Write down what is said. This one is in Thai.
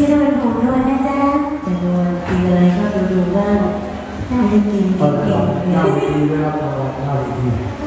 จะต้องเป็นขอนวลนะจ๊ะจะนวลกินอะไรก็ดูดูบ้างได้กินกินกิน เก้าปีได้รับรางวัลเก้าปี